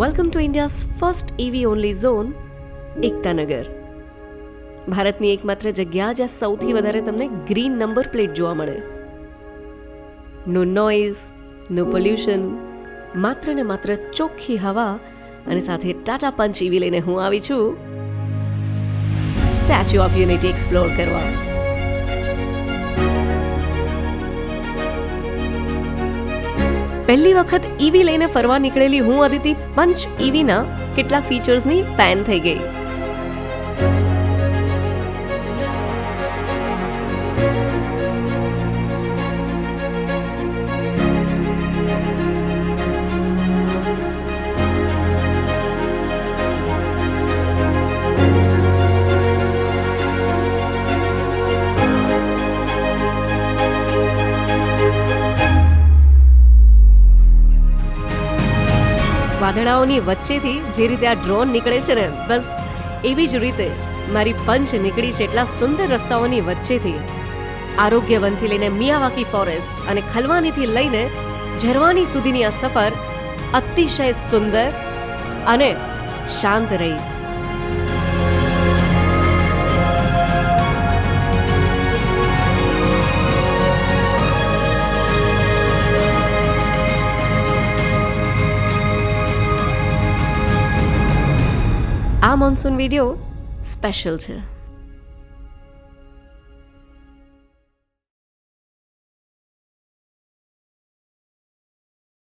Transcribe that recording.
Welcome to India's first EV only zone Ektanagar ભારતની એકમાત્ર જગ્યા જ્યાં સૌથી વધારે તમને ગ્રીન નંબર પ્લેટ જોવા મળે. નો નોઇઝ નો પોલ્યુશન માત્ર ને માત્ર ચોખ્ખી હવા અને સાથે ટાટા પંચ ઈવી લઈને હું આવી છું. સ્ટેચ્યુ ઓફ યુનિટી એક્સપ્લોર કરવા. પહેલી વખત ઈવી લઈને ફરવા નીકળેલી હું અદિતિ પંચ ઈવીના કેટલાક ફીચર્સની ફેન થઈ ગઈ. વાદળાઓની વચ્ચેથી જે રીતે આ ડ્રોન નીકળે છે ને, બસ એવી જ રીતે મારી પંચ નીકળી છે એટલા સુંદર રસ્તાઓની વચ્ચેથી. આરોગ્યવનથી લઈને મિયાવાકી ફોરેસ્ટ અને ખલવાનીથી લઈને ઝરવાની સુધીની આ સફર અતિશય સુંદર અને શાંત રહી. આ મોન્સૂન વીડિયો સ્પેશિયલ છે.